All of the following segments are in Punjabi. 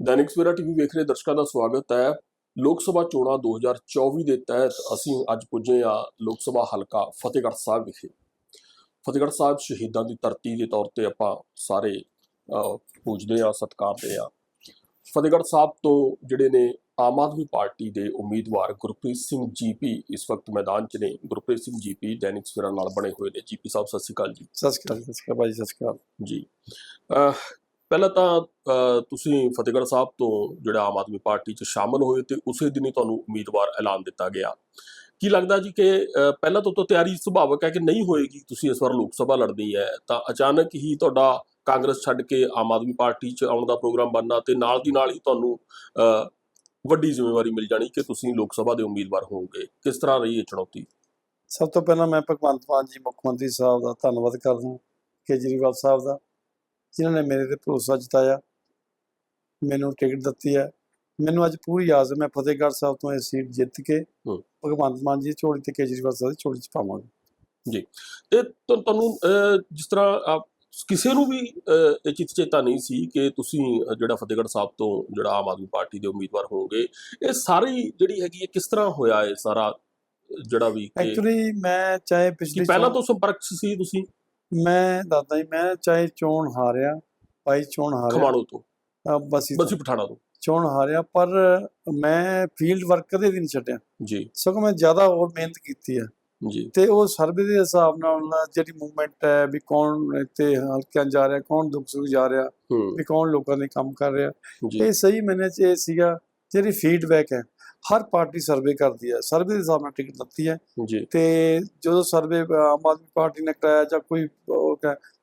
ਦੈਨਿਕ ਸਵੇਰਾ ਟੀਵੀ ਵੇਖ ਰਹੇ ਦਰਸ਼ਕਾਂ ਦਾ ਸਵਾਗਤ ਹੈ। ਲੋਕ ਸਭਾ ਚੋਣਾਂ 2024 ਦੇ ਤਹਿਤ ਅਸੀਂ ਅੱਜ ਪੁੱਜੇ ਆ ਲੋਕ ਸਭਾ ਹਲਕਾ ਫਤਿਹਗੜ੍ਹ ਸਾਹਿਬ ਵਿਖੇ। ਫਤਿਹਗੜ੍ਹ ਸਾਹਿਬ ਸ਼ਹੀਦਾਂ ਦੀ ਧਰਤੀ ਦੇ ਤੌਰ ਤੇ ਆਪਾਂ ਸਾਰੇ ਪੂਜਦੇ ਆ ਸਤਿਕਾਰਦੇ ਆ ਫਤਿਹਗੜ੍ਹ ਸਾਹਿਬ ਤੋਂ ਜਿਹੜੇ ਨੇ ਆਮ ਆਦਮੀ ਪਾਰਟੀ ਦੇ ਉਮੀਦਵਾਰ ਗੁਰਪ੍ਰੀਤ ਸਿੰਘ ਜੀਪੀ ਇਸ ਵਕਤ ਮੈਦਾਨ 'ਚ ਨੇ। ਗੁਰਪ੍ਰੀਤ ਸਿੰਘ ਜੀਪੀ ਦੈਨਿਕ ਸਵੇਰਾ ਨਾਲ ਬਣੇ ਹੋਏ ਨੇ। ਜੀਪੀ ਸਾਹਿਬ ਸਤਿ ਸ਼੍ਰੀ ਅਕਾਲ ਜੀ। ਸਤਿ ਸ਼੍ਰੀ ਅਕਾਲ ਸਤਿ ਸ਼੍ਰੀ ਅਕਾਲ ਭਾਈ ਸਤਿ ਸ਼੍ਰੀ ਅਕਾਲ। ਜੀ। ਪਹਿਲਾਂ ਤਾਂ ਤੁਸੀਂ ਫਤਿਹਗੜ੍ਹ ਸਾਹਿਬ ਤੋਂ ਜਿਹੜਾ ਆਮ ਆਦਮੀ ਪਾਰਟੀ 'ਚ ਸ਼ਾਮਲ ਹੋਏ ਤੇ ਉਸੇ ਦਿਨ ਹੀ ਤੁਹਾਨੂੰ ਉਮੀਦਵਾਰ ਐਲਾਨ ਦਿੱਤਾ ਗਿਆ। ਕੀ ਲੱਗਦਾ ਜੀ ਕਿ ਪਹਿਲਾਂ ਤੋਂ ਤਾਂ ਤਿਆਰੀ ਸੁਭਾਵਕ ਹੈ ਕਿ ਨਹੀਂ ਹੋਏਗੀ? ਤੁਸੀਂ ਇਸ ਵਾਰ ਲੋਕ ਸਭਾ ਲੜਨੀ ਹੈ, ਤਾਂ ਅਚਾਨਕ ਹੀ ਤੁਹਾਡਾ ਕਾਂਗਰਸ ਛੱਡ ਕੇ ਆਮ ਆਦਮੀ ਪਾਰਟੀ 'ਚ ਆਉਣ ਦਾ ਪ੍ਰੋਗਰਾਮ ਬਣਨਾ ਤੇ ਨਾਲ ਦੀ ਨਾਲ ਹੀ ਤੁਹਾਨੂੰ ਵੱਡੀ ਜ਼ਿੰਮੇਵਾਰੀ ਮਿਲ ਜਾਣੀ ਕਿ ਤੁਸੀਂ ਲੋਕ ਸਭਾ ਦੇ ਉਮੀਦਵਾਰ ਹੋਵੋਗੇ। ਕਿਸ ਤਰ੍ਹਾਂ ਰਹੀ ਇਹ ਚੁਣੌਤੀ? ਸਭ ਤੋਂ ਪਹਿਲਾਂ ਮੈਂ ਭਗਵੰਤ ਮਾਨ ਜੀ, ਮੁੱਖ ਮੰਤਰੀ ਸਾਹਿਬ ਦਾ ਧੰਨਵਾਦ ਕਰਦਾ ਕੇਜਰੀਵਾਲ ਸਾਹਿਬ ਦਾ। ਜਿਨ੍ਹਾਂ ਨੇ ਮੇਰੇ ਤੇ ਭਰੋਸਾ ਜਤਾਇਆ ਮੈਨੂੰ ਟਿਕਟ ਦਿੱਤੀ ਹੈ। ਮੈਨੂੰ ਅੱਜ ਪੂਰੀ ਆਸ ਹੈ ਫਤਿਹਗੜ੍ਹ ਸਾਹਿਬ ਤੋਂ ਇਹ ਸੀਟ ਜਿੱਤ ਕੇ। ਭਗਵੰਤ ਮਾਨ ਜੀ ਝੋਲੀ ਤੇ ਕੇਜਰੀਵਾਲ ਸਾਹਿਬ ਦੀ ਝੋਲੀ ਚ ਪਾਵਾਂਗਾ। ਤੇ ਤੁ- ਤੁਹਾਨੂੰ ਜਿਸ ਤਰ੍ਹਾਂ ਆਪ- ਕਿਸੇ ਨੂੰ ਵੀ ਇਹ ਚਿੱਤ ਚੇਤਾ ਨਹੀਂ ਸੀ ਕਿ ਤੁਸੀਂ ਜਿਹੜਾ ਫਤਿਹਗੜ੍ਹ ਸਾਹਿਬ ਤੋਂ ਜਿਹੜਾ ਆਮ ਆਦਮੀ ਪਾਰਟੀ ਦੇ ਉਮੀਦਵਾਰ ਹੋਵੋਗੇ ਇਹ ਸਾਰੀ ਜਿਹੜੀ ਹੈਗੀ ਹੈ ਕਿਸ ਤਰ੍ਹਾਂ ਹੋਇਆ ਇਹ ਸਾਰਾ ਜਿਹੜਾ ਵੀ ਐਕਚੁਅਲੀ ਮੈਂ ਚਾਹੇ ਪਿਛਲੀ ਪਹਿਲਾਂ ਤੋਂ ਸੰਪਰਕ ਸੀ ਤੁਸੀਂ? ਮੈਂ ਦੱਸਦਾ ਜੀ ਮੈਂ ਚਾਹੇ ਚੋਣ ਹਾਰਿਆ ਭਾਈ ਚੋਣ ਹਾਰਿਆ। ਖਮਾਣੋ ਤੋਂ। ਬਸੀ। ਬਸੀ ਪਠਾਣਾ ਤੋਂ। ਚੋਣ ਹਾਰਿਆ ਪਰ ਮੈਂ ਫੀਲਡ ਵਰਕ ਕਦੇ ਵੀ ਨਹੀਂ ਛੱਡਿਆ। ਜੀ। ਸਗੋਂ ਮੈਂ ਜ਼ਿਆਦਾ ਹੋਰ ਮਿਹਨਤ ਕੀਤੀ ਹੈ ਜੀ। ਤੇ ਉਹ ਸਰਵੇ ਦੇ ਹਿਸਾਬ ਨਾਲ ਜਿਹੜੀ ਮੂਵਮੈਂਟ ਹੈ ਵੀ ਕੌਣ ਇੱਥੇ ਹਲਕਿਆਂ ਜਾ ਰਿਹਾ ਕੌਣ ਦੁੱਖ ਸੁੱਖ ਜਾ ਰਿਹਾ ਵੀ ਕੌਣ ਲੋਕਾਂ ਦੇ ਕੰਮ ਕਰ ਰਿਹਾ। ਇਹ ਸਹੀ ਮੈਨੇ ਚ ਇਹ ਸੀਗਾ ਜਿਹੜੀ ਫੀਡਬੈਕ ਹੈ। ਹਰ ਪਾਰਟੀ ਸਰਵੇ ਕਰਦੀ ਹੈ ਸਰਵੇ ਦੇ ਹਿਸਾਬ ਨਾਲ ਟਿਕਟ ਦਿੱਤੀ ਹੈ ਜੀ ਤੇ ਜਦੋਂ ਸਰਵੇ ਆਮ ਆਦਮੀ ਪਾਰਟੀ ਨੇ ਕਰਾਇਆ ਜਾਂ ਕੋਈ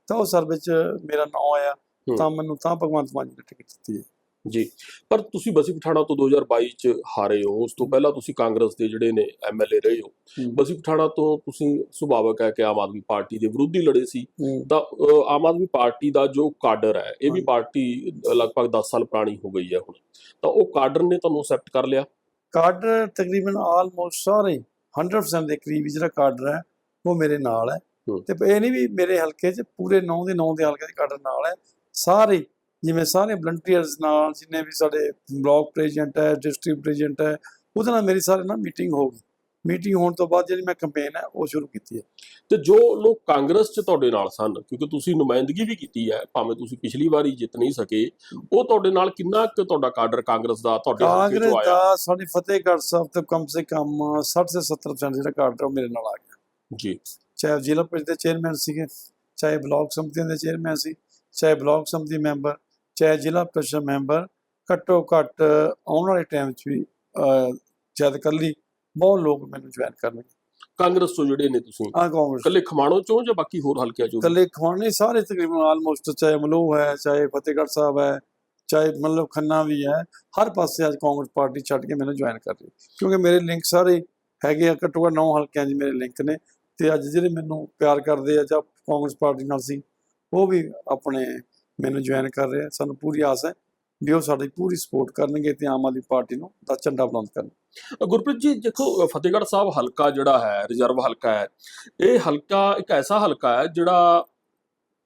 ਤਾਂ ਉਹ ਸਰਵੇ 'ਚ ਮੇਰਾ ਨਾਮ ਆਇਆ। ਤਾਂ ਮੈਨੂੰ ਤਾਂ ਭਗਵੰਤ ਮਾਨ ਜੀ ਨੇ ਟਿਕਟ ਦਿੱਤੀ ਹੈ ਜੀ ਪਰ ਤੁਸੀਂ ਬਸੀ ਪਠਾਣਾ ਤੋਂ 2022 ਚ ਹਾਰੇ ਹੋ ਉਸ ਤੋਂ ਪਹਿਲਾਂ ਤੁਸੀਂ ਕਾਂਗਰਸ ਦੇ ਜਿਹੜੇ ਨੇ ਐਮਐਲਏ ਰਹੇ ਹੋ। ਬਸੀ ਪਠਾਣਾ ਤੋਂ ਤੁਸੀਂ ਸੁਭਾਵਕ ਹੈ ਕਿ ਆਮ ਆਦਮੀ ਪਾਰਟੀ ਦੇ ਵਿਰੋਧੀ ਲੜੇ ਸੀ। ਤਾਂ ਆਮ ਆਦਮੀ ਪਾਰਟੀ ਦਾ ਜੋ ਕਾਡਰ ਹੈ ਇਹ ਵੀ। ਪਾਰਟੀ ਲਗਭਗ 10 ਸਾਲ ਪੁਰਾਣੀ ਹੋ ਗਈ ਹੈ ਹੁਣ ਤਾਂ ਉਹ ਕਾਡਰ ਨੇ ਤੁਹਾਨੂੰ ਅਸੈਪਟ ਕਰ ਲਿਆ ਕਾਡਰ ਤਕਰੀਬਨ ਆਲਮੋਸਟ ਸਾਰੇ 100% ਦੇ ਕਰੀਬ ਜਿਹੜਾ ਕਾਡਰ ਹੈ ਉਹ ਮੇਰੇ ਨਾਲ ਹੈ। ਤੇ ਇਹ ਨਹੀਂ ਵੀ ਮੇਰੇ ਹਲਕੇ 'ਚ ਪੂਰੇ 9 ਦੇ 9 ਦੇ ਹਲਕੇ ਦੇ ਕਾਡਰ ਨਾਲ ਹੈ। ਸਾਰੇ ਜਿਵੇਂ ਸਾਰੇ ਵਲੰਟੀਅਰਸ ਨਾਲ ਜਿੰਨੇ ਵੀ ਸਾਡੇ ਬਲਾਕ ਪ੍ਰੈਜ਼ੀਡੈਂਟ ਹੈ ਡਿਸਟ੍ਰਿਕਟ ਪ੍ਰੈਜ਼ੀਡੈਂਟ ਹੈ ਉਹਦੇ ਨਾਲ ਮੇਰੀ ਸਾਰੇ ਨਾਲ ਮੀਟਿੰਗ ਹੋ ਗਈ। ਮੀਟਿੰਗ ਹੋਣ ਤੋਂ ਬਾਅਦ ਜਿਹੜੀ ਮੈਂ ਕੈਂਪੇਨ ਹੈ ਉਹ ਸ਼ੁਰੂ ਕੀਤੀ ਹੈ। ਤੇ ਜੋ ਲੋਕ ਕਾਂਗਰਸ ਚ ਤੁਹਾਡੇ ਨਾਲ ਸਨ ਕਿਉਂਕਿ ਤੁਸੀਂ ਨੁਮਾਇੰਦਗੀ ਵੀ ਕੀਤੀ ਹੈ ਭਾਵੇਂ ਤੁਸੀਂ ਪਿਛਲੀ ਵਾਰੀ ਜਿੱਤ ਨਹੀਂ ਸਕੇ ਉਹ ਤੁਹਾਡੇ ਨਾਲ ਕਿੰਨਾ ਕੁ ਤੁਹਾਡਾ ਕਾਡਰ ਕਾਂਗਰਸ ਦਾ ਤੁਹਾਡੇ ਕਾਂਗਰਸ ਚੋਂ ਆਇਆ? ਦਾ ਸਾਡੇ ਫਤਿਹਗੜ੍ਹ ਸਾਹਿਬ ਤੋਂ ਕਮ ਸੇ ਕਮ 60 ਸੇ 70% ਜਿਹੜਾ ਕਾਡਰ ਉਹ ਮੇਰੇ ਨਾਲ ਆ ਗਿਆ। ਜੀ। ਚਾਹੇ ਜ਼ਿਲ੍ਹਾ ਪ੍ਰੀਸ਼ਦ ਦੇ ਚੇਅਰਮੈਨ ਸੀਗੇ ਚਾਹੇ ਬਲਾਕ ਸਮਿਤੀਆਂ ਦੇ ਚੇਅਰਮੈਨ ਸੀ ਚਾਹੇ ਬਲਾਕ ਸਮਿਤੀ ਮੈਂਬਰ ਚਾਹੇ ਜ਼ਿਲ੍ਹਾ ਪ੍ਰੀਸ਼ਦ ਮੈਂਬਰ ਘੱਟੋ ਘੱਟ ਆਉਣ ਵਾਲੇ ਟਾਈਮ 'ਚ ਵੀ ਜਦ ਕੱਲੀ ਬਹੁਤ ਲੋਕ ਮੈਨੂੰ ਜੁਆਇਨ ਕਰਨਗੇ। ਕਾਂਗਰਸ ਤੋਂ ਜਿਹੜੇ ਨੇ ਤੁਸੀਂ? ਆ ਕਾਂਗਰਸ। ਇਕੱਲੇ ਖਮਾਣੋ ਚੋਂ ਜਾਂ ਬਾਕੀ ਹੋਰ ਹਲਕਿਆਂ ਚੋਂ? ਕੱਲੇ ਖਵਾਨੇ ਸਾਰੇ ਤਕਰੀਬਨ ਆਲਮੋਸਟ ਚਾਹੇ ਮਲੂਹ ਹੈ ਚਾਹੇ ਫਤਿਹਗੜ੍ਹ ਸਾਹਿਬ ਹੈ ਚਾਹੇ ਮਤਲਬ ਖੰਨਾ ਵੀ ਹੈ ਹਰ ਪਾਸੇ ਅੱਜ ਕਾਂਗਰਸ ਪਾਰਟੀ ਛੱਡ ਕੇ ਮੈਨੂੰ ਜੁਆਇਨ ਕਰ ਰਹੀ ਕਿਉਂਕਿ ਮੇਰੇ ਲਿੰਕ ਸਾਰੇ ਹੈਗੇ ਆ ਘੱਟੋ ਘੱਟ 9 ਹਲਕਿਆਂ 'ਚ ਮੇਰੇ ਲਿੰਕ ਨੇ। ਤੇ ਅੱਜ ਜਿਹੜੇ ਮੈਨੂੰ ਪਿਆਰ ਕਰਦੇ ਆ ਜਾਂ ਕਾਂਗਰਸ ਪਾਰਟੀ ਨਾਲ ਸੀ ਉਹ ਵੀ ਆਪਣੇ ਮੈਨੂੰ ਜੁਆਇਨ ਕਰ ਰਹੇ ਆ। ਸਾਨੂੰ ਪੂਰੀ ਆਸ ਹੈ ਵੀ ਉਹ ਸਾਡੀ ਪੂਰੀ ਸਪੋਰਟ ਕਰਨਗੇ ਤੇ ਆਮ ਆਦਮੀ ਪਾਰਟੀ ਨੂੰ ਦਾ ਝੰਡਾ ਬੁਲੰਦ ਕਰਨਗੇ। ਗੁਰਪ੍ਰੀਤ ਜੀ, ਦੇਖੋ ਫਤਿਹਗੜ੍ਹ ਸਾਹਿਬ ਹਲਕਾ ਜਿਹੜਾ ਹੈ, ਰਿਜ਼ਰਵ ਹਲਕਾ ਹੈ, ਇਹ ਹਲਕਾ ਇੱਕ ਐਸਾ ਹਲਕਾ ਹੈ ਜਿਹੜਾ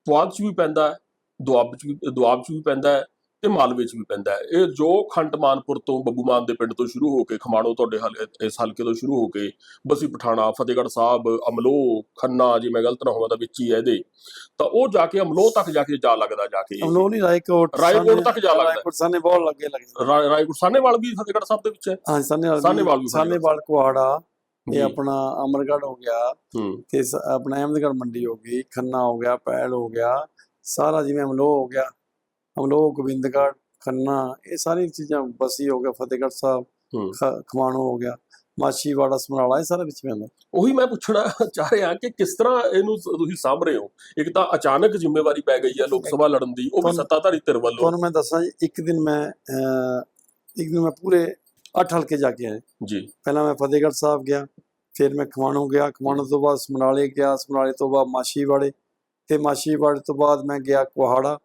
ਪੁਆਧ 'ਚ ਵੀ ਪੈਂਦਾ ਹੈ, ਦੁਆਬ 'ਚ ਵੀ, ਦੁਆਬ 'ਚ ਵੀ ਪੈਂਦਾ ਹੈ ਤੇ ਮਾਲਵੇ 'ਚ ਵੀ ਪੈਂਦਾ ਹੈ। ਇਹ ਜੋ ਖੰਡ ਮਾਨਪੁਰ ਤੋਂ ਬੱਬੂ ਮਾਨ ਦੇ ਪਿੰਡ ਤੋਂ ਸ਼ੁਰੂ ਹੋ ਕੇ ਖਮਾਣੋ ਤੁਹਾਡੇ ਹਲ ਇਸ ਹਲਕੇ ਤੋਂ ਸ਼ੁਰੂ ਹੋ ਕੇ ਬਸੀ ਪਠਾਣਾ ਫਤਿਹਗੜ੍ਹ ਸਾਹਿਬ ਅਮਲੋ ਖੰਨਾ ਜੇ ਮੈਂ ਗਲਤ ਨਾ ਹੋਵਾਂ ਤਾਂ ਵਿੱਚ ਹੀ ਹੈ ਇਹਦੇ। ਤਾਂ ਉਹ ਜਾ ਕੇ ਅਮਲੋ ਤੱਕ ਜਾ ਕੇ ਜਾ ਲੱਗਦਾ ਜਾ ਕੇ। ਅਮਲੋਹ ਨਹੀਂ ਰਾਏਕੋਟ ਰਾਏਕੋਟ ਤੱਕ ਜਾ ਲੱਗਦਾ। ਰਾਏਕੋਟ ਸਾਨੇ ਬਹੁਤ ਲੱਗੇ ਲੱਗਦੇ ਰਾਏਕੋਟ ਸਾਹਨੇਵਾਲ ਵੀ ਫਤਿਹਗੜ੍ਹ ਸਾਹਿਬ ਦੇ ਵਿੱਚ ਹੈ। ਹਾਂ ਸਾਨੇਵਾਲ ਸਾਹਨੇਵਾਲ ਵੀ ਸਾਨੇਵਾਲ ਕੁਹਾੜਾ। ਇਹ ਆਪਣਾ ਅਮਰਗੜ੍ਹ ਹੋ ਗਿਆ। ਤੇ ਆਪਣਾ ਅਹਿਮਦਗੜ੍ਹ ਮੰਡੀ ਹੋ ਗਈ ਖੰਨਾ ਹੋ ਗਿਆ ਪੈਲ ਹੋ ਗਿਆ ਸਾਰਾ ਜਿਵੇਂ ਅਮਲੋਹ ਹੋ ਗਿਆ। ਅਮਲੋਹ ਗੋਬਿੰਦਗੜ੍ਹ ਖੰਨਾ ਇਹ ਸਾਰੀ ਚੀਜ਼ਾਂ ਬਸੀ ਹੋ ਗਿਆ ਫਤਿਹਗੜ੍ਹ ਸਾਹਿਬ ਖ- ਖਮਾਣੋ ਹੋ ਗਿਆ ਮਾਛੀਵਾੜਾ ਸਮਰਾਲਾ ਇਹ ਸਾਰਾ ਵਿੱਚ ਪੈਂਦਾ ਉਹੀ ਮੈਂ ਪੁੱਛਣਾ ਚਾਹ ਰਿਹਾ ਕਿ ਕਿਸ ਤਰ੍ਹਾਂ ਇਹਨੂੰ ਤੁਸੀਂ ਸਾਂਭ ਰਹੇ ਹੋ? ਇੱਕ ਤਾਂ ਅਚਾਨਕ ਜ਼ਿੰਮੇਵਾਰੀ ਪੈ ਗਈ ਹੈ ਲੋਕ ਸਭਾ ਲੜਨ ਦੀ ਉਹ ਵੀ ਸੱਤਾਧਾਰੀ ਧਿਰ ਵੱਲੋਂ। ਤੁਹਾਨੂੰ ਮੈਂ ਦੱਸਾਂ ਜੀ ਇੱਕ ਦਿਨ ਮੈਂ ਇੱਕ ਦਿਨ ਮੈਂ ਪੂਰੇ 8 ਹਲਕੇ ਜਾ ਕੇ ਆਇਆ। ਜੀ। ਪਹਿਲਾਂ ਮੈਂ ਫਤਿਹਗੜ੍ਹ ਸਾਹਿਬ ਗਿਆ ਫਿਰ ਮੈਂ ਖਮਾਣੋ ਗਿਆ ਖਮਾਣੋ ਤੋਂ ਬਾਅਦ ਸਮਰਾਲੇ ਗਿਆ ਸਮਰਾਲੇ ਤੋਂ ਬਾਅਦ ਮਾਛੀਵਾੜੇ ਤੇ ਮਾਛੀਵਾੜੇ ਤੋਂ ਬਾਅਦ ਮੈਂ ਗਿਆ ਕੁਹਾੜਾ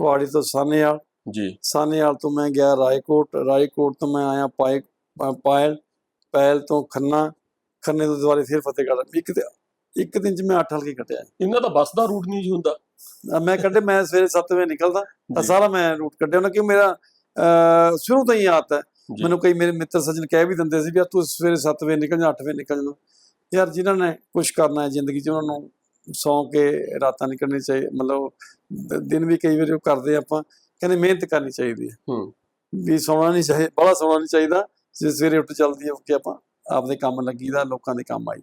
ਕੁਹਾੜੇ ਤੋਂ ਸਾਨੇਵਾਲ ਜੀ। ਸਾਨੇਵਾਲ ਤੋਂ ਮੈਂ ਗਿਆ ਰਾਏਕੋਟ। ਰਾਏਕੋਟ ਤੋਂ ਮੈਂ ਆਇਆ ਪਾਏ ਪ- ਪਾਇਲ ਪਾਇਲ ਤੋਂ ਖੰਨਾ। ਖੰਨੇ ਤੋਂ ਦੁਬਾਰੇ ਫਿਰ ਫਤਿਹਗੜ੍ਹ। ਇੱਕ ਤੇ ਇੱਕ ਦਿਨ ਚ ਮੈਂ 8 ਹਲਕੇ ਕੱਟਿਆ। ਇਹਨਾਂ ਦਾ ਬੱਸ ਦਾ ਰੂਟ ਨਹੀਂ ਜੀ ਹੁੰਦਾ। ਮੈਂ ਕੱਢੇ ਮੈਂ ਸਵੇਰੇ 7 ਵਜੇ ਨਿਕਲਦਾ ਤਾਂ। ਸਾਰਾ ਮੈਂ ਰੂਟ ਕੱਢਿਆ। ਉਹਨਾਂ ਕਿ ਮੇਰਾ ਸ਼ੁਰੂ ਤੋਂ ਹੀ ਆਦਤ ਹੈ। ਮੈਨੂੰ ਕਈ ਮੇਰੇ ਮਿੱਤਰ ਸੱਜਣ ਕਹਿ ਵੀ ਦਿੰਦੇ ਸੀ ਵੀ ਤੂੰ ਸਵੇਰੇ 7 ਵਜੇ ਨਿਕਲ ਜਾ 8 ਵਜੇ ਨਿਕਲ ਜਾ ਯਾਰ ਜਿਨ੍ਹਾਂ ਨੇ ਕੁਝ ਕਰਨਾ ਹੈ ਜ਼ਿੰਦਗੀ 'ਚ ਉਹਨਾਂ ਨੂੰ ਸੌਂ ਕੇ ਰਾਤਾਂ ਨਹੀਂ ਕਰਨੀ ਚਾਹੀਦੀ ਮਤਲਬ ਦਿਨ ਵੀ ਕਈ ਵਾਰੀ ਉਹ ਕਰਦੇ ਆਪਾਂ ਕਹਿੰਦੇ ਮਿਹਨਤ ਕਰਨੀ ਚਾਹੀਦੀ ਹੈ ਹੂੰ। ਵੀ ਸੌਣਾ ਨਹੀਂ ਚਾਹੀਦਾ ਬੜਾ ਸੌਣਾ ਨਹੀਂ ਚਾਹੀਦਾ ਜੇ ਸਵੇਰੇ ਉੱਠ ਜਲਦੀ ਹੋ ਕੇ ਆਪਾਂ ਆਪਦੇ ਕੰਮ ਲੱਗੀਦਾ ਲੋਕਾਂ ਦੇ ਕੰਮ ਆਈ।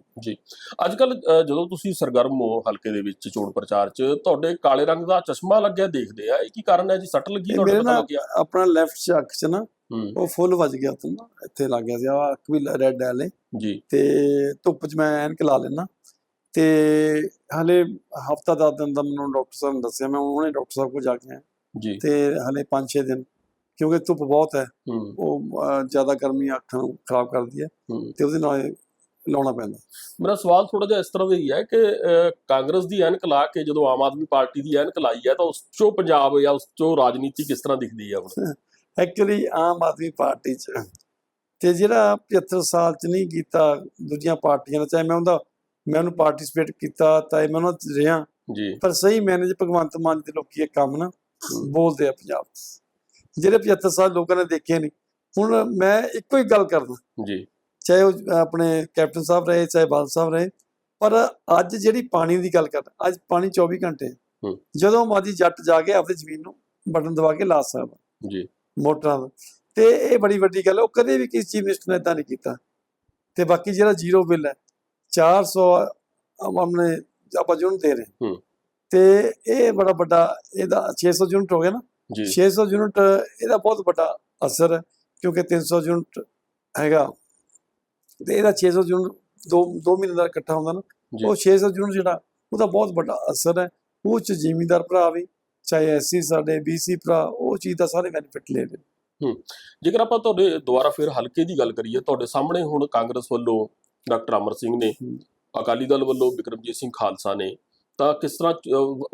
ਅੱਜ ਕੱਲ ਜਦੋਂ ਤੁਸੀਂ ਸਰਗਰਮ ਹੋ ਹਲਕੇ ਦੇ ਵਿੱਚ ਚੋਣ ਪ੍ਰਚਾਰ 'ਚ ਤੁਹਾਡੇ ਕਾਲੇ ਰੰਗ ਦਾ ਚਸ਼ਮਾ ਲੱਗਿਆ ਦੇਖਦੇ ਆ ਇਹ ਕੀ ਕਾਰਨ ਹੈ? ਜੀ ਸੱਟ ਲੱਗੀ ਤੁਹਾਡੇ ਪਤਾ ਲੱਗਿਆ? ਆਪਣਾ ਲੈਫਟ ਚ ਅੱਖ ਚ ਨਾ ਉਹ ਫੁੱਲ ਵੱਜ ਗਿਆ ਤੋਂ ਇੱਥੇ ਲੱਗ ਗਿਆ ਸੀ ਆ ਅੱਖ ਵੀ ਰੈੱਡ ਵਾਲੇ। ਜੀ। ਤੇ ਧੁੱਪ 'ਚ ਮੈਂ ਐਨਕ ਲਾ ਲੈਣਾ ਤੇ ਹਲੇ ਹਫਤਾ ਦਸ ਦਿਨ ਦਾ ਮੈਨੂੰ ਡਾਕਟਰ ਸਾਹਿਬ ਨੇ ਦੱਸਿਆ ਮੈਂ ਹੁਣੇ ਡਾਕਟਰ ਸਾਹਿਬ ਕੋਲ ਜਾ ਕੇ ਆਇਆ। ਜੀ। ਤੇ ਹਲੇ 5-6 ਦਿਨ ਕਿਉਂਕਿ ਧੁੱਪ ਬਹੁਤ ਹੈ। ਉਹ ਜ਼ਿਆਦਾ ਗਰਮੀ ਅੱਖਾਂ ਨੂੰ ਖਰਾਬ ਕਰਦੀ ਹੈ ਤੇ ਉਹਦੇ ਨਾਲ ਲਾਉਣਾ ਪੈਂਦਾ। ਮੇਰਾ ਸਵਾਲ ਥੋੜਾ ਜਿਹਾ ਇਸ ਤਰ੍ਹਾਂ ਦਾ ਹੀ ਹੈ ਕਿ ਕਾਂਗਰਸ ਦੀ ਐਨਕ ਲਾ ਕੇ ਜਦੋਂ ਆਮ ਆਦਮੀ ਪਾਰਟੀ ਦੀ ਐਨਕ ਲਾਈ ਹੈ ਤਾਂ ਉਸ ਚੋਂ ਪੰਜਾਬ ਜਾਂ ਉਸ ਚੋਂ ਰਾਜਨੀਤੀ ਕਿਸ ਤਰ੍ਹਾਂ ਦਿਖਦੀ ਹੈ ਹੁਣ? ਐਕਚੁਅਲੀ ਆਮ ਆਦਮੀ ਪਾਰਟੀ 'ਚ ਤੇ ਜਿਹੜਾ 75 ਸਾਲ 'ਚ ਨਹੀਂ ਕੀਤਾ ਦੂਜੀਆਂ ਪਾਰਟੀਆਂ ਨੇ ਚਾਹੇ ਮੈਂ ਉਹਦਾ ਮੈਂ ਉਹਨੂੰ ਪਾਰਟਿਸਿਪੇਟ ਕੀਤਾ ਤਾਂ ਮੈਂ ਉਹਨਾਂ 'ਚ ਰਿਹਾ। ਜੀ। ਪਰ ਸਹੀ ਮੈਨੇ ਜੇ ਭਗਵੰਤ ਮਾਨ ਦੇ ਲੋਕੀ ਇਹ ਕੰਮ ਨਾ ਬੋਲਦੇ ਆ ਪੰਜਾਬ ਜਿਹੜੇ 75 ਸਾਲ ਲੋਕਾਂ ਨੇ ਦੇਖੇ ਨਹੀਂ ਹੁਣ ਮੈਂ ਇੱਕੋ ਹੀ ਗੱਲ ਕਰਦਾ। ਜੀ। ਚਾਹੇ ਉਹ ਆਪਣੇ ਕੈਪਟਨ ਸਾਹਿਬ ਰਹੇ ਚਾਹੇ ਬਾਲ ਸਾਹਿਬ ਰਹੇ ਪਰ ਅੱਜ ਜਿਹੜੀ ਪਾਣੀ ਦੀ ਗੱਲ ਕਰ ਅੱਜ ਪਾਣੀ 24 ਘੰਟੇ। ਜਦੋਂ ਮਾਦੀ ਜੱਟ ਜਾ ਕੇ ਆਪਣੀ ਜ਼ਮੀਨ ਨੂੰ ਬਟਨ ਦਬਾ ਕੇ ਲਾ ਸਕਦਾ। ਜੀ। ਮੋਟਰਾਂ ਦਾ। ਤੇ ਇਹ ਬੜੀ ਵੱਡੀ ਗੱਲ ਹੈ ਉਹ ਕਦੇ ਵੀ ਕਿਸੇ ਚੀਫ ਮਿਨਿਸਟਰ ਨੇ ਇਦਾਂ ਨਹੀਂ ਕੀਤਾ। ਤੇ ਬਾਕੀ ਜਿਹੜਾ ਜ਼ੀਰੋ ਬਿੱਲ ਹੈ 400 ਆਪਣੇ ਆਪਾਂ ਯੂਨਿਟ ਦੇ ਰਹੇ ਹਾਂ। ਹੂੰ। ਤੇ ਇਹ ਬੜਾ ਵੱਡਾ ਇਹਦਾ 600 ਯੂਨਿਟ ਹੋ ਗਿਆ ਨਾ। ਜੀ। 600 ਯੂਨਿਟ ਇਹਦਾ ਬਹੁਤ ਵੱਡਾ ਅਸਰ ਹੈ ਕਿਉਂਕਿ 300 ਯੂਨਿਟ ਹੈਗਾ। ਤੇ ਇਹਦਾ 600 ਯੂਨਿਟ ਦੋ ਦੋ ਮਹੀਨੇ ਦਾ ਇਕੱਠਾ ਹੁੰਦਾ ਨਾ। ਉਹ 600 ਯੂਨਿਟ ਜਿਹੜਾ ਉਹਦਾ ਬਹੁਤ ਵੱਡਾ ਅਸਰ ਹੈ। ਉਹ ਚ ਜ਼ਿਮੀਂਦਾਰ ਭਰਾ ਵੀ ਚਾਹੇ ਐਸਸੀ ਸਾਡੇ ਬੀਸੀ ਭਰਾ ਉਹ ਚੀਜ਼ ਦਾ ਸਾਰੇ ਬੈਨੀਫਿਟ ਲੈ ਰਹੇ ਜੇਕਰ ਆਪਾਂ ਤੁਹਾਡੇ ਦੁਬਾਰਾ ਫਿਰ ਹਲਕੇ ਦੀ ਗੱਲ ਕਰੀਏ ਤੁਹਾਡੇ ਸਾਹਮਣੇ ਹੁਣ ਕਾਂਗਰਸ ਵੱਲੋਂ ਡਾਕਟਰ ਅਮਰ ਸਿੰਘ ਨੇ। ਅਕਾਲੀ ਦਲ ਵੱਲੋਂ ਵਿਕਰਮਜੀਤ ਸਿੰਘ ਖਾਲਸਾ ਨੇ ਤਾਂ ਕਿਸ ਤਰ੍ਹਾਂ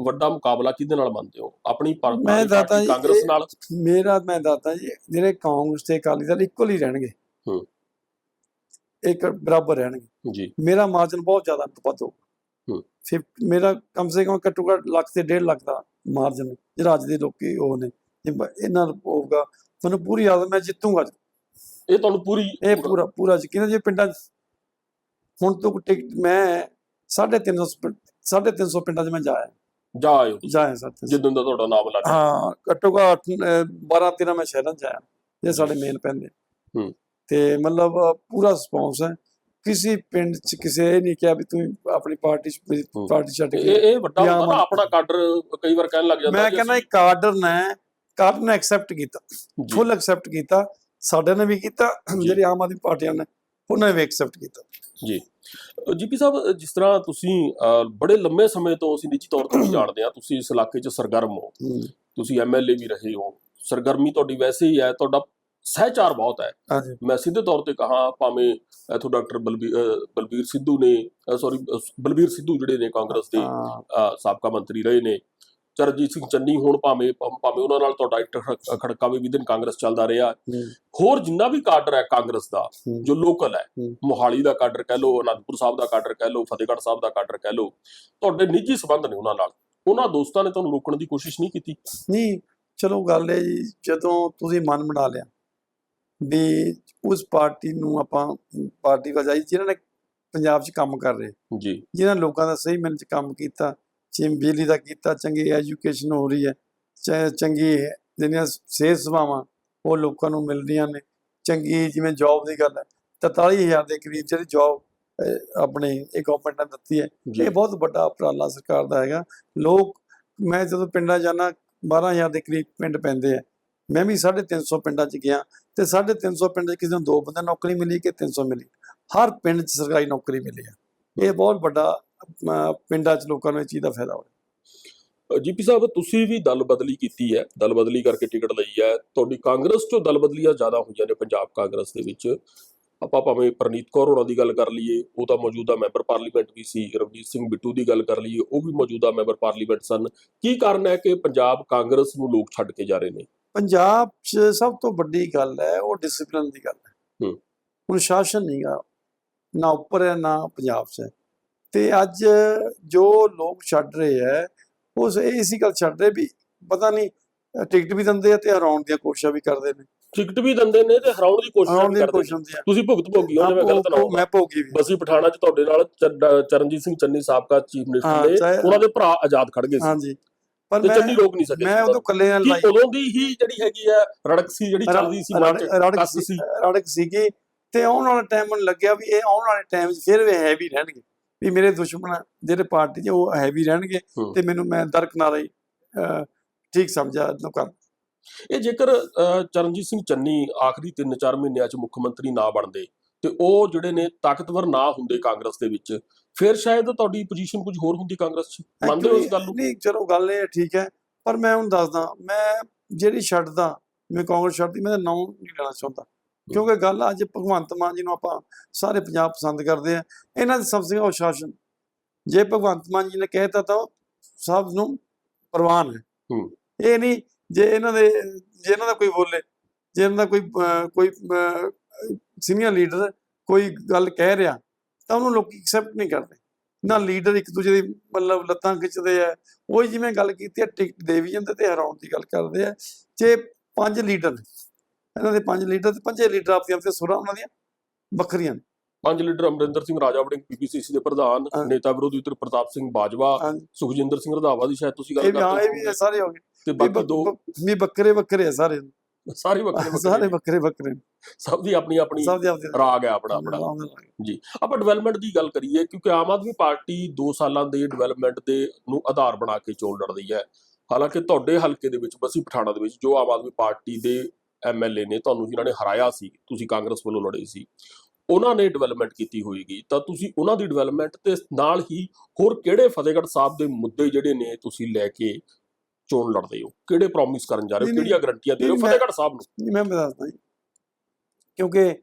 ਵੱਡਾ ਮੁਕਾਬਲਾ ਕਿਹਦੇ ਨਾਲ ਮੰਨਦੇ ਹੋ? ਆਪਣੀ ਮੈਂ ਦਾਤਾ ਕਾਂਗਰਸ ਨਾਲ? ਮੇਰਾ ਮੈਂ ਦੱਸਦਾ ਜੀ ਜਿਹੜੇ ਕਾਂਗਰਸ ਤੇ ਅਕਾਲੀ ਦਲ ਇਕੁਅਲ ਹੀ ਰਹਿਣਗੇ। ਹੂੰ। ਇੱਕ ਬਰਾਬਰ ਰਹਿਣਗੇ। ਜੀ। ਮੇਰਾ ਮਾਰਜਨ ਬਹੁਤ ਜ਼ਿਆਦਾ ਵੱਧ ਹੋ ਹੂੰ। ਫਿਰ ਮੇਰਾ ਕਮ ਸੇ ਕਮ ਘੱਟੋ ਘੱਟ ਲੱਖ ਤੇ ਡੇਢ ਲੱਖ ਦਾ ਮਾਰਜਨ ਜਿਹੜਾ ਅੱਜ ਦੇ ਲੋਕੀ ਉਹ ਨੇ ਇਹਨਾਂ ਨੂੰ ਹੋਊਗਾ ਮੈਨੂੰ ਪੂਰੀ ਆਦਤ ਮੈਂ ਜਿੱਤੂਗਾ ਇਹ ਤੁਹਾਨੂੰ ਪੂਰੀ ਇਹ ਪੂਰਾ ਪੂਰਾ ਯਕੀਨ ਹੈ ਜੇ ਪਿੰਡਾਂ ਹੁਣ ਤੋਂ ਟਿਕਟ ਮੈਂ 350 350 ਪਿੰਡਾਂ 'ਚ ਮੈਂ ਜਾਇਆ ਜਾ ਆਇਓ ਤੁਸੀਂ ਜਾਇਆ ਸਰ ਜਿੱਦੋਂ ਦਾ ਤੁਹਾਡਾ ਨਾਮ ਲੱਗਾ। ਹਾਂ ਘੱਟੋ ਘੱਟ 12 13 ਮੈਂ ਸ਼ਹਿਰਾਂ 'ਚ ਆਇਆ। ਇਹ ਸਾਡੇ ਮੇਨ ਪੈਂਦੇ ਹੂੰ। ਤੇ ਮਤਲਬ ਅ, ਪੂਰਾ ਰਿਸਪੌਂਸ ਹੈ ਕਿਸੇ ਪਿੰਡ 'ਚ ਕਿਸੇ ਇਹ ਨਹੀਂ ਕਿਹਾ ਵੀ ਤੂੰ ਆਪਣੀ ਪਾਰਟੀ 'ਚ ਹੂੰ। ਪਾਰਟੀ ਛੱਡ ਇਹ ਕੇ ਇਹ ਵੱਡਾ ਜਾਂ ਹੁੰਦਾ ਨਾ ਆਪਣਾ ਕਾਡਰ ਕਈ ਵਾਰ ਕਹਿਣ ਲੱਗ ਜਾਂਦਾ ਮੈਂ ਕਿ ਕਹਿੰਦਾ ਇੱਕ ਕਾਡਰ ਨੇ ਕਾਡਰ ਨੇ ਐਕਸੈਪਟ ਕੀਤਾ। ਜੀ, ਫੁੱਲ ਐਕਸੈਪਟ ਕੀਤਾ। ਸਾਡੇ ਨੇ ਵੀ ਕੀਤਾ। ਜਿਹੜੀ ਆਮ ਆਦਮੀ ਪਾਰਟੀਆਂ ਨੇ ਉਹਨਾਂ ਨੇ ਵੀ ਐਕਸੈਪਟ ਕੀਤਾ। ਜੀ। ਜੀਪੀ ਸਾਹਿਬ ਜਿਸ ਤਰ੍ਹਾਂ ਤੁਸੀਂ ਬੜੇ ਲੰਮੇ ਸਮੇਂ ਤੋਂ ਅਸੀਂ ਨਿੱਜੀ ਤੌਰ ਤੇ ਵੀ ਜਾਣਦੇ ਆ ਤੁਸੀਂ ਇਸ ਇਲਾਕੇ 'ਚ ਸਰਗਰਮ ਹੋ। ਤੁਸੀਂ ਐਮਐਲਏ ਵੀ ਰਹੇ ਹੋ। ਸਰਗਰਮੀ ਤੁਹਾਡੀ ਵੈਸੇ ਹੀ ਹੈ ਤੁਹਾਡਾ ਸਹਿਚਾਰ ਬਹੁਤ ਹੈ। ਮੈਂ ਸਿੱਧੇ ਤੌਰ ਤੇ ਕਹਾ ਭਾਵੇਂ ਇਥੋਂ ਡਾਕਟਰ ਬਲਬੀਰ ਸਿੱਧੂ ਨੇ ਸੌਰੀ ਬਲਬੀਰ ਸਿੱਧੂ ਜਿਹੜੇ ਨੇ ਕਾਂਗਰਸ ਦੇ ਸਾਬਕਾ ਮੰਤਰੀ ਰਹੇ ਨੇ। ਚਰਨਜੀਤ ਸਿੰਘ ਚੰਨੀ ਹੁਣ ਭਾਵੇਂ ਭਾਵੇਂ ਉਹਨਾਂ ਨਾਲ ਤੁਹਾਡਾ ਇੱਕ ਖੜ- ਖੜਕਾ ਵੀ ਵਿਦਨ ਕਾਂਗਰਸ ਚੱਲਦਾ ਰਿਹਾ। ਹੋਰ ਜਿੰਨਾ ਵੀ ਕਾਡਰ ਹੈ ਕਾਂਗਰਸ ਦਾ। ਜੋ ਲੋਕਲ ਹੈ। ਮੋਹਾਲੀ ਦਾ ਕਾਡਰ ਕਹਿ ਲਓ ਅਨੰਦਪੁਰ ਸਾਹਿਬ ਦਾ ਕਾਡਰ ਕਹਿ ਲਓ ਫਤਿਹਗੜ੍ਹ ਸਾਹਿਬ ਦਾ ਕਾਡਰ ਕਹਿ ਲਓ ਤੁਹਾਡੇ ਨਿੱਜੀ ਸਬੰਧ ਨੇ ਉਹਨਾਂ ਨਾਲ ਉਹਨਾਂ ਦੋਸਤਾਂ ਨੇ ਤੁਹਾਨੂੰ ਰੋਕਣ ਦੀ ਕੋਸ਼ਿਸ਼ ਨਹੀਂ ਕੀਤੀ ਨਹੀਂ ਚਲੋ ਗੱਲ ਹੈ ਜੀ ਜਦੋਂ ਤੁਸੀਂ ਮਨ ਬਣਾ ਲਿਆ ਵੀ ਉਸ ਪਾਰਟੀ ਨੂੰ ਆਪਾਂ ਪਾਰਟੀ ਵਜਾਈ ਜਿਨ੍ਹਾਂ ਨੇ ਪੰਜਾਬ 'ਚ ਕੰਮ ਕਰ ਰਹੇ ਜੀ ਜਿਨ੍ਹਾਂ ਲੋਕਾਂ ਦਾ ਸਹੀ ਮਿਹਨਤ 'ਚ ਕੰਮ ਕੀਤਾ ਜਿਵੇਂ ਬਿਜਲੀ ਦਾ ਕੀਤਾ ਚੰਗੀ ਐਜੂਕੇਸ਼ਨ ਹੋ ਰਹੀ ਹੈ। ਚੰਗੀ ਜਿਹੜੀਆਂ ਸਿਹਤ ਸੇਵਾਵਾਂ ਉਹ ਲੋਕਾਂ ਨੂੰ ਮਿਲ ਰਹੀਆਂ ਨੇ। ਚੰਗੀ ਜਿਵੇਂ ਜੌਬ ਦੀ ਗੱਲ ਹੈ 43000 ਦੇ ਕਰੀਬ ਜਿਹੜੀ ਜੌਬ ਆਪਣੇ ਇਹ ਗਵਰਨਮੈਂਟ ਨੇ ਦਿੱਤੀ ਹੈ। ਇਹ ਬਹੁਤ ਵੱਡਾ ਉਪਰਾਲਾ ਸਰਕਾਰ ਦਾ ਹੈਗਾ। ਲੋਕ ਮੈਂ ਜਦੋਂ ਪਿੰਡਾਂ ਜਾਣਾ 12000 ਦੇ ਕਰੀਬ ਪਿੰਡ ਪੈਂਦੇ ਆ। ਮੈਂ ਵੀ 350 ਪਿੰਡਾਂ 'ਚ ਗਿਆ ਤੇ 350 ਪਿੰਡ 'ਚ ਕਿਸੇ ਨੂੰ ਦੋ ਬੰਦੇ ਨੌਕਰੀ ਮਿਲੀ ਕਿ 300 ਮਿਲੀ। ਹਰ ਪਿੰਡ 'ਚ ਸਰਕਾਰੀ ਨੌਕਰੀ ਮਿਲੀ ਹੈ ਇਹ ਬਹੁਤ ਵੱਡਾ ਪਿੰਡਾਂ 'ਚ ਲੋਕਾਂ ਨੂੰ ਇਹ ਚੀਜ਼ ਦਾ ਫਾਇਦਾ ਹੋਇਆ। ਜੀਪੀ ਸਾਹਿਬ ਤੁਸੀਂ ਵੀ ਦਲ ਬਦਲੀ ਕੀਤੀ ਹੈ। ਦਲ ਬਦਲੀ ਕਰਕੇ ਟਿਕਟ ਲਈ ਹੈ। ਤੁਹਾਡੀ ਕਾਂਗਰਸ ਚੋਂ ਦਲ ਬਦਲੀਆਂ ਜ਼ਿਆਦਾ ਹੋਈਆਂ ਨੇ ਪੰਜਾਬ ਕਾਂਗਰਸ ਦੇ ਵਿੱਚ। ਆਪਾਂ ਭਾਵੇਂ ਪ੍ਰਨੀਤ ਕੌਰ ਹੋਰਾਂ ਦੀ ਗੱਲ ਕਰ ਲਈਏ ਉਹ ਤਾਂ ਮੌਜੂਦਾ ਮੈਂਬਰ ਪਾਰਲੀਮੈਂਟ ਵੀ ਸੀ ਰਵਨੀਤ ਸਿੰਘ ਬਿੱਟੂ ਦੀ ਗੱਲ ਕਰ ਲਈਏ ਉਹ ਵੀ ਮੌਜੂਦਾ ਮੈਂਬਰ ਪਾਰਲੀਮੈਂਟ ਸਨ। ਕੀ ਕਾਰਨ ਹੈ ਕਿ ਪੰਜਾਬ ਕਾਂਗਰਸ ਨੂੰ ਲੋਕ ਛੱਡ ਕੇ ਜਾ ਰਹੇ ਨੇ? ਪੰਜਾਬ 'ਚ ਸਭ ਤੋਂ ਵੱਡੀ ਗੱਲ ਹੈ ਉਹ ਡਿਸਪਲਿਨ ਦੀ ਗੱਲ ਹੈ। ਹੂੰ। ਹੁਣ ਸ਼ਾਸਨ ਨਹੀਂਗਾ ਨਾ ਉੱਪਰ ਹੈ ਨਾ ਪੰਜਾਬ 'ਚ ਹੈ। ਤੇ ਅੱਜ ਜੋ ਲੋਕ ਛੱਡ ਰਹੇ ਹੈ ਉਸ ਇਹ ਇਸੀ ਗੱਲ ਛੱਡ ਰਹੇ ਵੀ ਪਤਾ ਨਹੀਂ ਟਿਕਟ ਵੀ ਦਿੰਦੇ ਆ ਤੇ ਹਰਾਉਣ ਦੀਆਂ ਕੋਸ਼ਿਸ਼ਾਂ ਵੀ ਕਰਦੇ ਨੇ। ਟਿਕਟ ਵੀ ਦਿੰਦੇ ਨੇ ਤੇ ਹਰਾਉਣ ਦੀ ਕੋਸ਼ਿਸ਼ ਵੀ ਕਰਦੇ ਤੁਸੀਂ ਭੁਗਤ ਭੋਗੀ ਹੋ ਜਿਵੇਂ ਗਲਤ ਨਾ ਮੈਂ ਭੋਗੀ ਵੀ। ਬਸੀ ਪਠਾਣਾ ਚ ਤੁਹਾਡੇ ਨਾਲ ਚਰ- ਚਰਨਜੀਤ ਸਿੰਘ ਚੰਨੀ ਸਾਬਕਾ ਚੀਫ ਹਾਂ, ਮਿਨਿਸਟਰ ਨੇ ਉਹਨਾਂ ਦੇ ਭਰਾ ਆਜ਼ਾਦ ਖੜ ਗਏ ਸੀ। ਹਾਂਜੀ। ਪਰ ਮੈਂ ਚੰਨੀ ਰੋਕ ਨਹੀਂ ਸਕੇ। ਮੈਂ ਉਦੋਂ ਕੱਲੇ ਨਾਲ ਲਾਈ। ਉਦੋਂ ਦੀ ਹੀ ਜਿਹੜੀ ਹੈਗੀ ਆ ਰੜਕ ਸੀ ਜਿਹੜੀ ਚੱਲਦੀ ਸੀ ਰੜਕ- ਸੀ ਰੜਕ ਸੀਗੀ ਤੇ ਆਉਣ ਵਾਲਾ ਟਾਈਮ ਲੱਗਿਆ ਵੀ ਇਹ ਆਉਣ ਵਾਲੇ ਟਾਈਮ 'ਚ ਫਿਰ ਵੀ ਹੈਵੀ ਰਹਿਣਗੇ। ਵੀ ਮੇਰੇ ਦੁਸ਼ਮਣ ਜਿਹੜੇ ਪਾਰਟੀ 'ਚ ਉਹ ਹੈਵੀ ਰਹਿਣਗੇ ਹੂੰ। ਤੇ ਮੈਨੂੰ ਮੈਂ ਦਰਕਨਾਰਾ ਹੀ ਠੀਕ ਸਮਝਿਆ ਲੋਕਾਂ ਇਹ ਜੇਕਰ ਚਰਨਜੀਤ ਸਿੰਘ ਚੰਨੀ ਆਖਰੀ 3-4 ਮਹੀਨਿਆਂ ਚ ਮੁੱਖ ਮੰਤਰੀ ਨਾ ਬਣਦੇ ਤੇ ਉਹ ਜਿਹੜੇ ਨੇ ਤਾਕਤਵਰ ਨਾ ਹੁੰਦੇ ਕਾਂਗਰਸ ਦੇ ਵਿੱਚ ਫਿਰ ਸ਼ਾਇਦ ਤੁਹਾਡੀ ਪੋਜੀਸ਼ਨ ਕੁਝ ਹੋਰ ਹੁੰਦੀ ਕਾਂਗਰਸ ਚ? ਮੰਨਦੇ ਹੋ ਇਸ ਗੱਲ ਨੂੰ? ਨਹੀਂ ਚਲੋ ਗੱਲ ਇਹ ਹੈ, ਠੀਕ ਹੈ ਪਰ ਮੈਂ ਹੁਣ ਦੱਸਦਾ ਮੈਂ ਜਿਹੜੀ ਛੱਡਦਾ ਮੈਂ ਕਾਂਗਰਸ ਛੱਡਦੀ ਮੈਂ ਨਾਮ ਨਹੀਂ ਲੈਣਾ ਚਾਹੁੰਦਾ। ਕਿਉਂਕਿ ਗੱਲ ਅੱਜ ਭਗਵੰਤ ਮਾਨ ਜੀ ਨੂੰ ਆਪਾਂ ਸਾਰੇ ਪੰਜਾਬ ਪਸੰਦ ਕਰਦੇ ਆ ਇਹਨਾਂ ਦੇ ਸਭ ਤੋਂ ਸ਼ਾਸਨ ਜੇ ਭਗਵੰਤ ਮਾਨ ਜੀ ਨੇ ਕਹਿਤਾ ਤਾਂ ਉਹ ਸਭ ਨੂੰ ਪ੍ਰਵਾਨ ਹੈ। ਇਹ ਨਹੀਂ ਜੇ ਇਹਨਾਂ ਦੇ ਜੇ ਇਹਨਾਂ ਦਾ ਕੋਈ ਬੋਲੇ ਜੇ ਇਹਨਾਂ ਦਾ ਕੋਈ ਕੋਈ ਸੀਨੀਅਰ ਲੀਡਰ ਕੋਈ ਗੱਲ ਕਹਿ ਰਿਹਾ ਤਾਂ ਉਹਨੂੰ ਲੋਕੀ ਐਕਸੈਪਟ ਨਹੀਂ ਕਰਦੇ। ਨਾ ਲੀਡਰ ਇੱਕ ਦੂਜੇ ਦੀ ਮਤਲਬ ਲੱਤਾਂ ਖਿੱਚਦੇ ਆ। ਉਹ ਜਿਵੇਂ ਗੱਲ ਕੀਤੀ ਹੈ ਟਿਕਟ ਦੇ ਵੀ ਜਾਂਦੇ ਤੇ ਹਰਾਉਣ ਦੀ ਗੱਲ ਕਰਦੇ ਆ। ਜੇ ਪੰਜ ਲੀਡਰ ਨੇ ਇਹਨਾਂ ਦੇ ਪੰਜ ਲੀਡਰ ਤੇ ਪੰਜੇ ਲੀਡਰ ਆਪਣੀਆਂ ਆਪਣੀਆਂ ਸੁਰਾਂ ਉਹਨਾਂ ਦੀਆਂ ਵੱਖਰੀਆਂ ਨੇ। ਪੰਜ ਲੀਡਰ ਅਮਰਿੰਦਰ ਸਿੰਘ ਰਾਜਾ ਵੜਿੰਗ ਪੀਪੀਸੀਸੀ ਦੇ ਪ੍ਰਧਾਨ। ਨੇਤਾ ਵਿਰੋਧੀ ਧਿਰ ਪ੍ਰਤਾਪ ਸਿੰਘ ਬਾਜਵਾ। ਸੁਖਜਿੰਦਰ ਸਿੰਘ ਰੰਧਾਵਾ ਦੀ ਸ਼ਾਇਦ ਤੁਸੀਂ ਗੱਲ ਵੀ ਹਾਂ ਕਰਦੇ ਇਹ ਵੀ ਸਾਰੇ ਹੋ ਗਏ। ਤੇ ਬਾਕੀ ਦੋ ਵੀ ਬੱਕਰੇ ਬੱਕਰੇ ਆ ਸਾਰੇ। ਸਾਰੇ ਵੱਖਰੇ ਸਾਰੇ ਵੱਖਰੇ ਬੱਕਰੇ ਬੱਕਰੇ ਨੇ। ਸਭ ਦੀ ਆਪਣੀ ਆਪਣੀ ਰਾਗ ਹੈ ਆਪਣਾ ਆਪਣਾ। ਆਪਾਂ ਡਿਵੈਲਪਮੈਂਟ ਦੀ ਗੱਲ ਕਰੀਏ ਕਿਉਂਕਿ ਆਮ ਆਦਮੀ ਪਾਰਟੀ 2 ਸਾਲਾਂ ਦੇ ਡਿਵੈਲਪਮੈਂਟ ਦੇ ਨੂੰ ਆਧਾਰ ਬਣਾ ਕੇ ਚੋਣ ਲੜਦੀ ਹੈ। ਹਾਲਾਂਕਿ ਤੁਹਾਡੇ ਹਲਕੇ ਦੇ ਵਿੱਚ ਬਸੀ ਪਠਾਣਾ ਦੇ ਵਿੱਚ ਜੋ ਆਮ ਆਦਮੀ ਪਾਰਟੀ ਦੇ ਐਮਐਲਏ ਨੇ ਤੁਹਾਨੂੰ ਜਿਨ੍ਹਾਂ ਨੇ ਹਰਾਇਆ ਸੀ ਤੁਸੀਂ ਕਾਂਗਰਸ ਵੱਲੋਂ ਲੜੇ ਸੀ ਉਹਨਾਂ ਨੇ ਡਿਵੈਲਪਮੈਂਟ ਕੀਤੀ ਹੋਏਗੀ ਤਾਂ ਤੁਸੀਂ ਉਹਨਾਂ ਦੀ ਡਿਵੈਲਪਮੈਂਟ ਤੇ ਨਾਲ ਹੀ ਹੋਰ ਕਿਹੜੇ ਫਤਿਹਗੜ੍ਹ ਸਾਹਿਬ ਦੇ ਮੁੱਦੇ ਜਿਹੜੇ ਨੇ ਤੁਸੀਂ ਲੈ ਕੇ ਚੋਣ ਲੜਦੇ ਹੋ? ਕਿਹੜੇ ਪ੍ਰੋਮਿਸ ਕਰਨ ਜਾ ਰਹੇ ਹੋ? ਕਿਹੜੀਆਂ ਗਰੰਟੀਆਂ ਦੇ ਰਹੇ ਹੋ? ਫਤਿਹਗੜ੍ਹ ਸਾਹਿਬ ਨੂੰ। ਮੈਂ ਦੱਸਦਾ ਜੀ। ਕਿਉਂਕਿ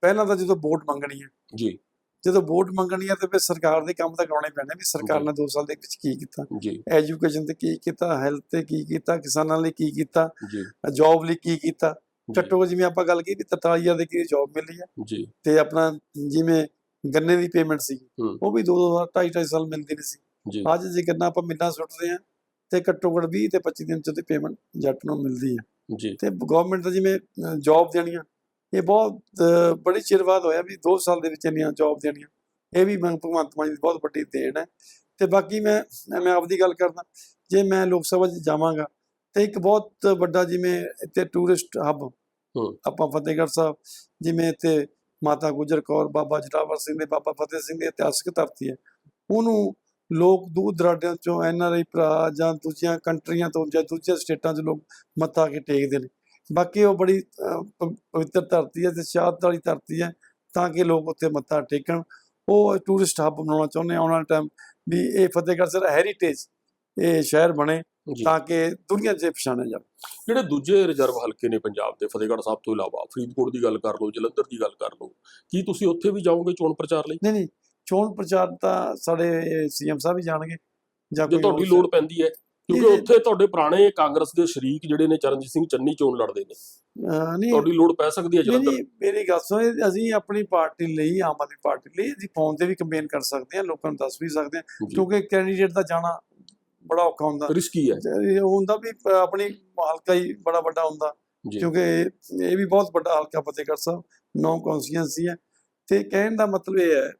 ਪਹਿਲਾਂ ਤਾਂ ਜਦੋਂ ਵੋਟ ਮੰਗਣੀ ਹੈ ਜੀ। ਜਦੋਂ ਵੋਟ ਮੰਗਣੀ ਹੈ ਤੇ ਫਿਰ ਸਰਕਾਰ ਦੇ ਕੰਮ ਤਾਂ ਕਰਾਉਣੇ ਪੈਣੇ ਵੀ ਸਰਕਾਰ। ਨੇ 2 ਸਾਲ ਦੇ ਵਿੱਚ ਕੀ ਕੀਤਾ? ਐਜੂਕੇਸ਼ਨ ਤੇ ਕੀ ਕੀਤਾ? ਹੈਲਥ ਤੇ ਕੀ ਕੀਤਾ? ਕਿਸਾਨਾਂ ਲਈ ਕੀ ਕੀਤਾ? ਜੌਬ ਲਈ ਕੀ ਕੀਤਾ? ਘੱਟੋ ਜਿਵੇਂ ਆਪਾਂ ਗੱਲ ਕੀਤੀ 43000 ਦੇ ਕੀ ਜੌਬ ਮਿਲੀ ਜੀ। ਤੇ ਆਪਣਾ ਜਿਵੇਂ ਗੰਨੇ ਦੀ ਪੇਮੈਂਟ ਸੀ। ਉਹ ਵੀ 2 2 2.5 ਸਾਲ ਮਿਲਦੀ ਨਹੀਂ ਸੀ। ਅੱਜ ਜੇ ਗੰਨਾ ਆਪਾਂ ਮਿੰਨਾ ਸੁੱਟਦੇ ਆ ਤੇ ਘੱਟੋ ਘੱਟ 20 ਤੇ 25 ਦਿਨ ਚ ਤੇ ਪੇਮੈਂਟ ਜੱਟ ਨੂੰ ਮਿਲਦੀ ਹੈ ਜੀ। ਤੇ ਗਵਰਨਮੈਂਟ ਦਾ ਜਿਵੇਂ ਜੌਬ ਦੇਣੀਆਂ ਇਹ ਬਹੁਤ ਬੜੀ ਚਿਰ ਬਾਅਦ ਹੋਇਆ ਵੀ 2 ਸਾਲ ਦੇ ਵਿੱਚ ਇੰਨੀਆਂ ਜੌਬ ਦੇਣੀਆਂ। ਇਹ ਵੀ ਮੈਂ ਭਗਵੰਤ ਮਾਨ ਦੀ ਬਹੁਤ ਵੱਡੀ ਦੇਣ ਹੈ। ਤੇ ਬਾਕੀ ਮੈਂ ਮੈਂ ਆਪਦੀ ਗੱਲ ਕਰਦਾ ਜੇ ਮੈਂ ਲੋਕ ਸਭਾ 'ਚ ਜਾਵਾਂਗਾ ਤੇ ਇੱਕ ਬਹੁਤ ਵੱਡਾ ਜਿਵੇਂ ਇੱਥੇ ਟੂਰਿਸਟ ਹੱਬ। ਆਪਾਂ ਫਤਿਹਗੜ੍ਹ ਸਾਹਿਬ ਜਿਵੇਂ ਇੱਥੇ ਮਾਤਾ ਗੁਜਰ ਕੌਰ ਬਾਬਾ ਜਟਾਵਰ ਸਿੰਘ ਦੇ ਬਾਬਾ ਫਤਿਹ ਸਿੰਘ ਦੀ ਇਤਿਹਾਸਕ ਧਰਤੀ ਹੈ। ਉਹਨੂੰ ਲੋਕ ਦੂਰ ਦਰਾਡਿਆਂ ਚੋਂ ਐਨਆਰਆਈ ਭਰਾ ਜਾਂ ਦੂਜੀਆਂ ਕੰਟਰੀਆਂ ਤੋਂ ਜਾਂ ਦੂਜੀਆਂ ਸਟੇਟਾਂ 'ਚ ਲੋਕ ਮੱਥਾ ਕੇ ਟੇਕਦੇ ਨੇ। ਬਾਕੀ ਉਹ ਬੜੀ ਪਵਿੱਤਰ ਧਰਤੀ ਹੈ ਤੇ ਸ਼ਹਾਦਤ ਵਾਲੀ ਧਰਤੀ ਹੈ ਤਾਂ ਕਿ ਲੋਕ ਉੱਥੇ ਮੱਥਾ ਟੇਕਣ। ਉਹ ਟੂਰਿਸਟ ਹੱਬ ਬਣਾਉਣਾ ਚਾਹੁੰਦੇ ਆ ਆਉਣ ਵਾਲੇ ਟਾਈਮ ਵੀ ਇਹ ਫਤਿਹਗੜ੍ਹ ਸਾਹਿਬ ਹੈਰੀਟੇਜ ਇਹ ਸ਼ਹਿਰ ਬਣੇ ਤਾਂ ਕਿ ਦੁਨੀਆ 'ਚ ਪਛਾਣਿਆ ਜਾਵੇ। ਜਿਹੜੇ ਦੂਜੇ ਰਿਜ਼ਰਵ ਹਲਕੇ ਨੇ ਪੰਜਾਬ ਦੇ ਫਤਿਹਗੜ੍ਹ ਸਾਹਿਬ ਤੋਂ ਇਲਾਵਾ ਫਰੀਦਕੋਟ ਦੀ ਗੱਲ ਕਰ ਲਓ ਜਲੰਧਰ ਦੀ ਗੱਲ ਕਰ ਲਓ ਕੀ ਤੁਸੀਂ ਉੱਥੇ ਵੀ ਜਾਓਗੇ ਚੋਣ ਪ੍ਰਚਾਰ ਲਈ? ਨਹੀਂ ਨਹੀਂ ਚੋਣ ਪ੍ਰਚਾਰ ਤਾਂ ਸਾਡੇ ਸੀਐਮ ਸਾਹਿਬ ਹੀ ਜਾਣਗੇ ਜਾਂ ਕੋਈ ਤੁਹਾਡੀ ਲੋੜ ਪੈਂਦੀ ਹੈ ਕਿਉਂਕਿ ਉੱਥੇ ਤੁਹਾਡੇ ਪੁਰਾਣੇ ਕਾਂਗਰਸ ਦੇ ਸ਼ਰੀਕ ਜਿਹੜੇ ਨੇ ਚਰਨਜੀਤ ਸਿੰਘ ਚੰਨੀ ਚੋਣ ਲੜਦੇ ਨੇ। ਨਹੀਂ। ਤੁਹਾਡੀ ਲੋੜ ਪੈ ਸਕਦੀ ਹੈ ਜਲੰਧਰ ਨਹੀਂ ਮੇਰੀ ਗੱਲ ਸੁਣੋ ਅਸੀਂ ਆਪਣੀ ਪਾਰਟੀ ਲਈ ਆਮ ਆਦਮੀ ਪਾਰਟੀ ਲਈ ਅਸੀਂ ਫੋਨ ਤੇ ਵੀ ਕੰਪੇਨ ਕਰ ਸਕਦੇ ਹਾਂ ਲੋਕਾਂ ਨੂੰ ਦੱਸ ਵੀ ਸਕਦੇ ਹਾਂ। ਕਿਉਂਕਿ ਕੈਂਡੀਡੇਟ ਦਾ ਜਾਣਾ ਬੜਾ ਔਖਾ ਹੁੰਦਾ। ਰਿਸਕੀ ਹੈ। ਉਹ ਹੁੰਦਾ ਵੀ ਆਪਣੀ ਹਲਕਾ ਹੀ ਬੜਾ ਵੱਡਾ ਹੁੰਦਾ ਕਿਉਂਕਿ ਇਹ ਵੀ ਬਹੁਤ ਵੱਡਾ ਹਲਕਾ ਫਤਿਹਗੜ੍ਹ ਸਾਹਿਬ ਨੌ ਕੌਂਸਟੀਟੈਂਸੀ ਹੈ। ਤੇ ਕਹਿਣ ਦਾ ਮਤਲਬ ਇਹ ਹੈ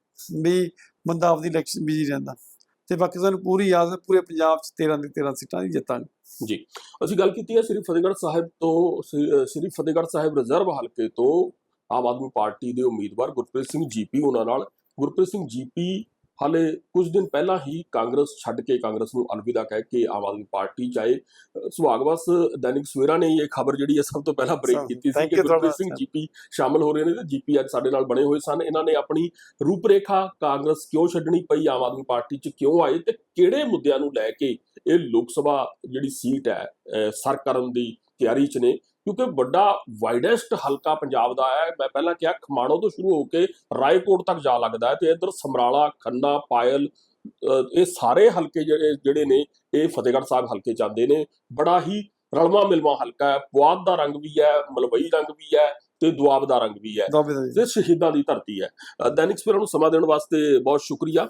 ਵੀ ਬੰਦਾ ਆਪਦੀ ਇਲੈਕਸ਼ਨ ਬਿਜ਼ੀ ਰਹਿੰਦਾ। ਤੇ ਬਾਕੀ ਸਾਨੂੰ ਪੂਰੀ ਯਾਦ ਹੈ, ਪੂਰੇ ਪੰਜਾਬ 'ਚ 13 ਦੀ 13 ਸੀਟਾਂ ਹੀ ਜਿੱਤਾਂਗੇ ਜੀ, ਅਸੀਂ ਗੱਲ ਕੀਤੀ ਹੈ ਸ੍ਰੀ ਫਤਿਹਗੜ੍ਹ ਸਾਹਿਬ ਤੋਂ, ਸ੍ਰੀ ਸ੍ਰੀ ਫਤਿਹਗੜ੍ਹ ਸਾਹਿਬ ਰਿਜ਼ਰਵ ਹਲਕੇ ਤੋਂ ਆਮ ਆਦਮੀ ਪਾਰਟੀ ਦੇ ਉਮੀਦਵਾਰ ਗੁਰਪ੍ਰੀਤ ਸਿੰਘ ਜੀਪੀ ਉਹਨਾਂ ਨਾਲ। ਗੁਰਪ੍ਰੀਤ ਸਿੰਘ ਜੀਪੀ ਹਾਲੇ ਕੁਝ ਦਿਨ ਪਹਿਲਾਂ ਹੀ ਕਾਂਗਰਸ ਛੱਡ ਕੇ ਕਾਂਗਰਸ ਨੂੰ ਅਲਵਿਦਾ ਕਹਿ ਕੇ ਆਮ ਆਦਮੀ ਪਾਰਟੀ ਚਾਹੇ ਅਹ ਸੁਹਾਗਵਸ ਦੈਨਿਕ ਸਵੇਰਾ ਨੇ ਇਹ ਖਬਰ ਜਿਹੜੀ ਹੈ ਸਭ ਤੋਂ ਪਹਿਲਾਂ ਬ੍ਰੇਕ ਕੀਤੀ ਸੀ ਕਿ ਗੁਰਪ੍ਰੀਤ। ਸਿੰਘ ਜੀਪੀ ਸ਼ਾਮਲ ਹੋ ਰਹੇ ਨੇ ਤੇ ਜੀਪੀ ਅੱਜ ਸਾਡੇ ਨਾਲ ਬਣੇ ਹੋਏ ਸਨ। ਇਹਨਾਂ ਨੇ ਆਪਣੀ ਰੂਪਰੇਖਾ ਕਾਂਗਰਸ ਕਿਉਂ ਛੱਡਣੀ ਪਈ ਆਮ ਆਦਮੀ ਪਾਰਟੀ 'ਚ ਕਿਉਂ ਆਏ ਤੇ ਕਿਹੜੇ ਮੁੱਦਿਆਂ ਨੂੰ ਲੈ ਕੇ ਇਹ ਲੋਕ ਸਭਾ ਜਿਹੜੀ ਸੀਟ ਹੈ ਸਰ ਕਰਨ ਦੀ ਤਿਆਰੀ 'ਚ ਨੇ। ਕਿਉਂਕਿ ਵੱਡਾ ਵਾਈਡੈਸਟ ਹਲਕਾ ਪੰਜਾਬ ਦਾ ਹੈ। ਮੈਂ ਪਹਿਲਾਂ ਕਿਹਾ ਖਮਾਣੋ ਤੋਂ ਸ਼ੁਰੂ ਹੋ ਕੇ ਰਾਏਕੋਟ ਤੱਕ ਜਾ ਲੱਗਦਾ ਹੈ ਤੇ ਇੱਧਰ ਸਮਰਾਲਾ ਖੰਨਾ ਪਾਇਲ ਇਹ ਸਾਰੇ ਹਲਕੇ ਜਿਹੜੇ ਨੇ ਇਹ ਫਤਿਹਗੜ੍ਹ ਸਾਹਿਬ ਹਲਕੇ ਆਉਂਦੇ ਨੇ। ਬੜਾ ਹੀ ਰਲਵਾ ਮਿਲਵਾ ਹਲਕਾ ਹੈ। ਪੁਆਧ ਦਾ ਰੰਗ ਵੀ ਹੈ ਮਲਵਈ ਰੰਗ ਵੀ ਹੈ ਤੇ ਦੁਆਬ ਦਾ ਰੰਗ ਵੀ ਹੈ। ਤੇ ਸ਼ਹੀਦਾਂ ਦੀ ਧਰਤੀ ਹੈ। ਦੈਨਿਕ ਸਵੇਰਾ ਨੂੰ ਸਮਾਂ ਦੇਣ ਵਾਸਤੇ ਬਹੁਤ ਸ਼ੁਕਰੀਆ।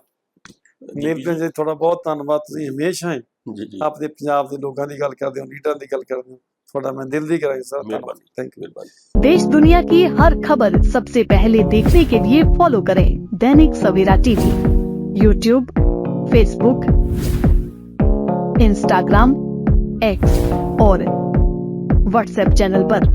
ਨੀਰਜ ਜੀ ਤੁਹਾਡਾ ਬਹੁਤ ਧੰਨਵਾਦ। ਤੁਸੀਂ ਹਮੇਸ਼ਾ ਹੀ ਜੀ ਜੀ ਆਪਦੇ ਪੰਜਾਬ ਦੇ ਲੋਕਾਂ ਦੀ ਗੱਲ ਕਰਦੇ ਹੋ ਲੀਡਰਾਂ ਦੀ ਗੱਲ ਕਰਦੇ ਹੋ ਤੁਹਾਡਾ ਮੈਂ ਦਿਲ ਦੀ ਕਰਾਂਗਾ ਸਰ ਮਿਹਰਬਾਨੀ। ਥੈਂਕ ਯੂ ਮਿਹਰਬਾਨੀ देश दुनिया की हर खबर सबसे पहले देखने के लिए फॉलो करें Dainik Savera TV YouTube Facebook Instagram X और व्हाट्सएप चैनल पर।